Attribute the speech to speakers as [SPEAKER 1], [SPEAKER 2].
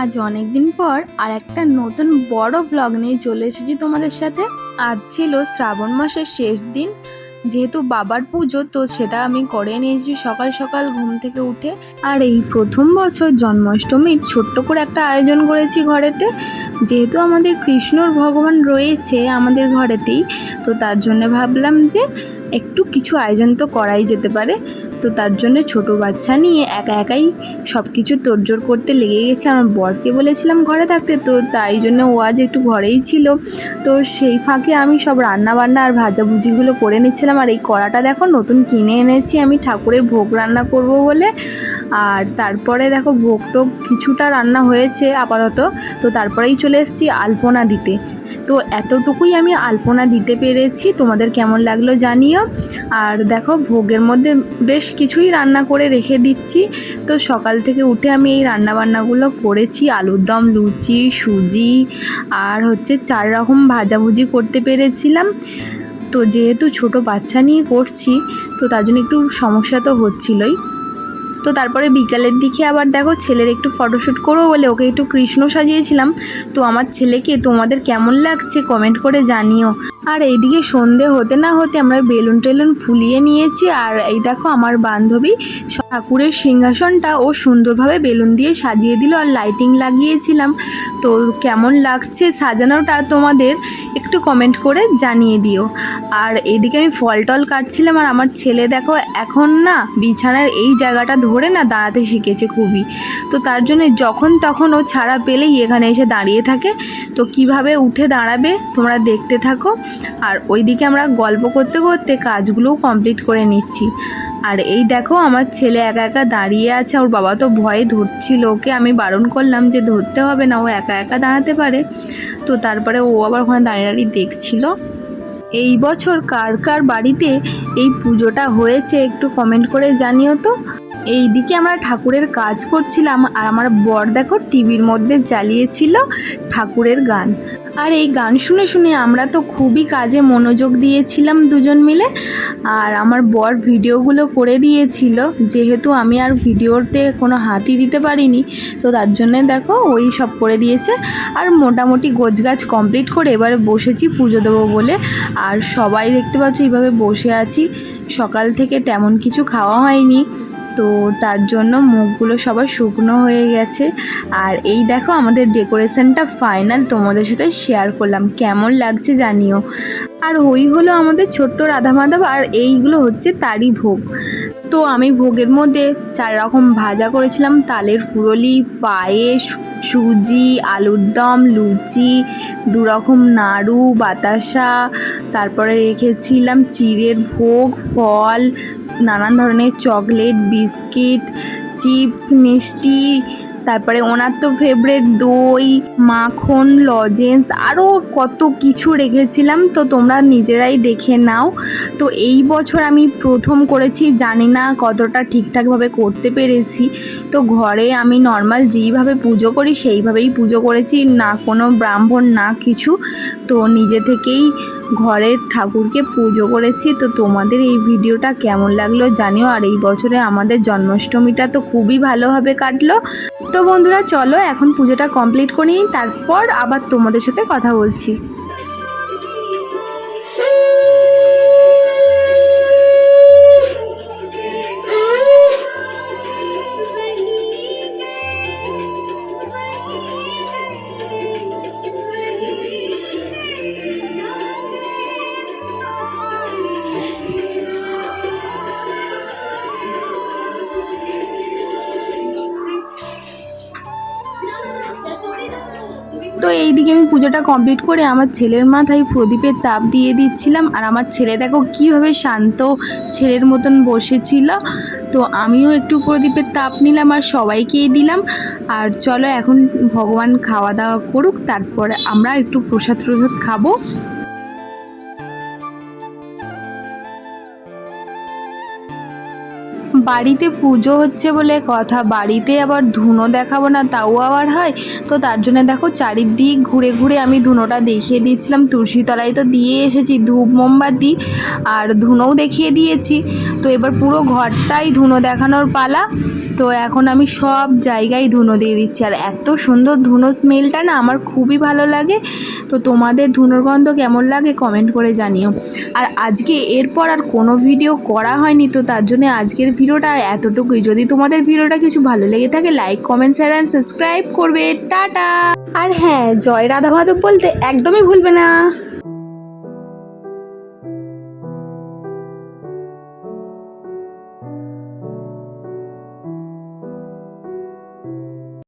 [SPEAKER 1] আজ অনেক দিন পর আর একটা নতুন বড় ভ্লগ নিয়ে চলে এসেছি তোমাদের সাথে। আজ ছিল শ্রাবণ মাসের শেষ দিন। যেহেতু বাবার পুজো, তো সেটা আমি করে নিয়েছি সকাল সকাল ঘুম থেকে উঠে। আর এই প্রথম বছর জন্মাষ্টমীর ছোট্ট করে একটা আয়োজন করেছি ঘরেতে। যেহেতু আমাদের কৃষ্ণর ভগবান রয়েছে আমাদের ঘরেতেই, তো তার জন্য ভাবলাম যে একটু কিছু আয়োজন তো করাই যেতে পারে। তো তার জন্য ছোট বাচ্চা নিয়ে একা একাই সব কিছু তোড়জোড় করতে লেগে গেছে। আমার বরকে বলেছিলাম ঘরে থাকতে, তো তাই জন্য ও আজ একটু ঘরেই ছিল। তো সেই ফাঁকে আমি সব রান্না বান্না আর ভাজাভুজিগুলো করে নিচ্ছিলাম। আর এই কড়াটা দেখো, নতুন কিনে এনেছি। আমি ঠাকুরের ভোগ রান্না করব বলে। আর তারপরে দেখো, ভোগ টোগ কিছুটা রান্না হয়েছে আপাতত। তো তারপরেই চলে এসেছি আলপনা দিতে। তো এতটুকুই আমি আলপনা দিতে পেরেছি। তোমাদের কেমন লাগল জানিও। আর দেখো, ভোগের মধ্যে বেশ কিছুই রান্না করে রেখে দিচ্ছি। তো সকাল থেকে উঠে আমি এই রান্না বান্নাগুলো করেছি। আলুর দম, লুচি, সুজি আর হচ্ছে চার রকম ভাজাভুজি করতে পেরেছিলাম। তো যেহেতু ছোট বাচ্চা নিয়ে করছি, তো তার জন্য একটু সমস্যা তো হচ্ছিলই। তো তারপরে বিকালের দিকে আবার দেখো ছেলের একটু ফটোশ্যুট করব বলে ওকে একটু কৃষ্ণ সাজিয়েছিলাম। তো আমার ছেলেকে তোমাদের কেমন লাগছে কমেন্ট করে জানিও। আর এইদিকে সন্ধে হতে না হতে আমরা বেলুন টেলুন ফুলিয়ে নিয়েছি আর এই দেখো আমার বান্ধবী ঠাকুরের সিংহাসনটা ও সুন্দরভাবে বেলুন দিয়ে সাজিয়ে দিল আর লাইটিং লাগিয়েছিলাম। তো কেমন লাগছে সাজানোটা তোমাদের একটু কমেন্ট করে জানিয়ে দিও। আর এদিকে আমি ফল টল কাটছিলাম আর আমার ছেলে দেখো এখন না বিছানার এই জায়গাটা ধরে না দাঁড়াতে শিখেছে খুবই। তো তার জন্য যখন তখন ও ছাড়া পেলেই এখানে এসে দাঁড়িয়ে থাকে। তো কীভাবে উঠে দাঁড়াবে তোমরা দেখতে থাকো। আর ওইদিকে আমরা গল্প করতে করতে কাজগুলোও কমপ্লিট করে নিচ্ছি। আর এই দেখো আমার ছেলে একা একা দাঁড়িয়ে আছে। ওর বাবা তো ভয়ে ধরছিল ওকে। আমি বারণ করলাম যে ধরতে হবে না, ও একা একা দাঁড়াতে পারে। তো তারপরে ও আবার ওখানে দাঁড়িয়ে দাঁড়িয়ে দেখছিল। এই বছর কার কার বাড়িতে এই পুজোটা হয়েছে একটু কমেন্ট করে জানিও তো। এই দিকে আমরা ঠাকুরের কাজ করছিলাম আর আমার বর দেখো টিভির মধ্যে চালিয়েছিল ঠাকুরের গান। আর এই গান শুনে শুনে আমরা তো খুবই কাজে মনোযোগ দিয়েছিলাম দুজন মিলে আর আমার বর ভিডিওগুলো করে দিয়েছিল। যেহেতু আমি আর ভিডিওতে কোনো হাতি দিতে পারিনি, তো তার জন্যে দেখো ওই সব করে দিয়েছে। আর মোটামুটি গোছগাছ কমপ্লিট করে এবারে বসেছি পুজো দেবো বলে। আর সবাই দেখতে পাচ্ছ এইভাবে বসে আছি। সকাল থেকে তেমন কিছু খাওয়া হয়নি। তো তার জন্য মুখগুলো সবার শুকনো হয়ে গেছে। আর এই দেখো আমাদের ডেকোরেশনটা ফাইনাল তোমাদের সাথে শেয়ার করলাম। কেমন লাগছে জানিও। আর ওই হলো আমাদের ছোট্ট রাধা মাধব আর এইগুলো হচ্ছে তারই ভোগ। তো আমি ভোগের মধ্যে চার রকম ভাজা করেছিলাম। তালের ফুরলি, পায়েস, সুজি, আলুর দম, লুচি, দু রকম নাড়ু, বাতাসা, তারপরে রেখেছিলাম চিড়ের ভোগ, ফল নানান ধরনের চকলেট, বিস্কিট, চিপস, মিষ্টি, তারপরে ওনার তো ফেভারেট দই, মাখন লজেন্স আরও কত কিছু রেখেছিলাম। তো তোমরা নিজেরাই দেখে নাও। তো এই বছর আমি প্রথম করেছি, জানি না কতটা ঠিকঠাকভাবে করতে পেরেছি। তো ঘরে আমি নর্মাল যেইভাবে পুজো করি, সেইভাবেই পুজো করেছি, না কোনো ব্রাহ্মণ, না কিছু। তো নিজে থেকেই ঘরের ঠাকুরকে পুজো করেছি। তো তোমাদের এই ভিডিওটা কেমন লাগল জানিও। আর এই বছরে আমাদের জন্মাষ্টমীটা তো খুবই ভালোভাবে কাটলো। তো বন্ধুরা, চলো এখন পুজোটা কমপ্লিট করি। তারপর আবার তোমাদের সাথে কথা বলছি। তো এই দিকে আমি পুজোটা কমপ্লিট করে আমার ছেলের মাথায় প্রদীপের তাপ দিয়ে দিচ্ছিলাম। আর আমার ছেলে দেখো কীভাবে শান্ত ছেলের মতন বসেছিল। তো আমিও একটু প্রদীপের তাপ নিলাম আর সবাইকেই দিলাম। আর চলো এখন ভগবান খাওয়া দাওয়া করুক, তারপরে আমরা একটু প্রসাদ প্রসাদ খাব। বাড়িতে পুজো হচ্ছে বলে কথা, বাড়িতে আবার ধুনো দেখাবো না, তাও আবার হয়? তো তার জন্য দেখো চারিদিক ঘুরে ঘুরে আমি ধুনোটা দেখিয়ে দিয়েছিলাম, তুলসীতলায় তো দিয়ে এসেছি, ধূপ, মোমবাতি, আর ধুনোও দেখিয়ে দিয়েছি। তো এবার পুরো ঘরটাই ধুনো দেখানোর পালা। তো এখন আমি সব জায়গায় ধুনো দিয়ে দিচ্ছি। আর এত সুন্দর ধুনো স্মেলটা না আমার খুবই ভালো লাগে। তো তোমাদের ধুনোর গন্ধ কেমন লাগে কমেন্ট করে জানিও। আর আজকে এরপর আর কোনো ভিডিও করা হয়নি, তো তার জন্য আজকের ভিডিওটা এতটুকুই। যদি তোমাদের ভিডিওটা কিছু ভালো লেগে থাকে like comment share and subscribe করবে। টাটা! আর হ্যাঁ জয় রাধা মাধব বলতে একদমই ভুলবে না।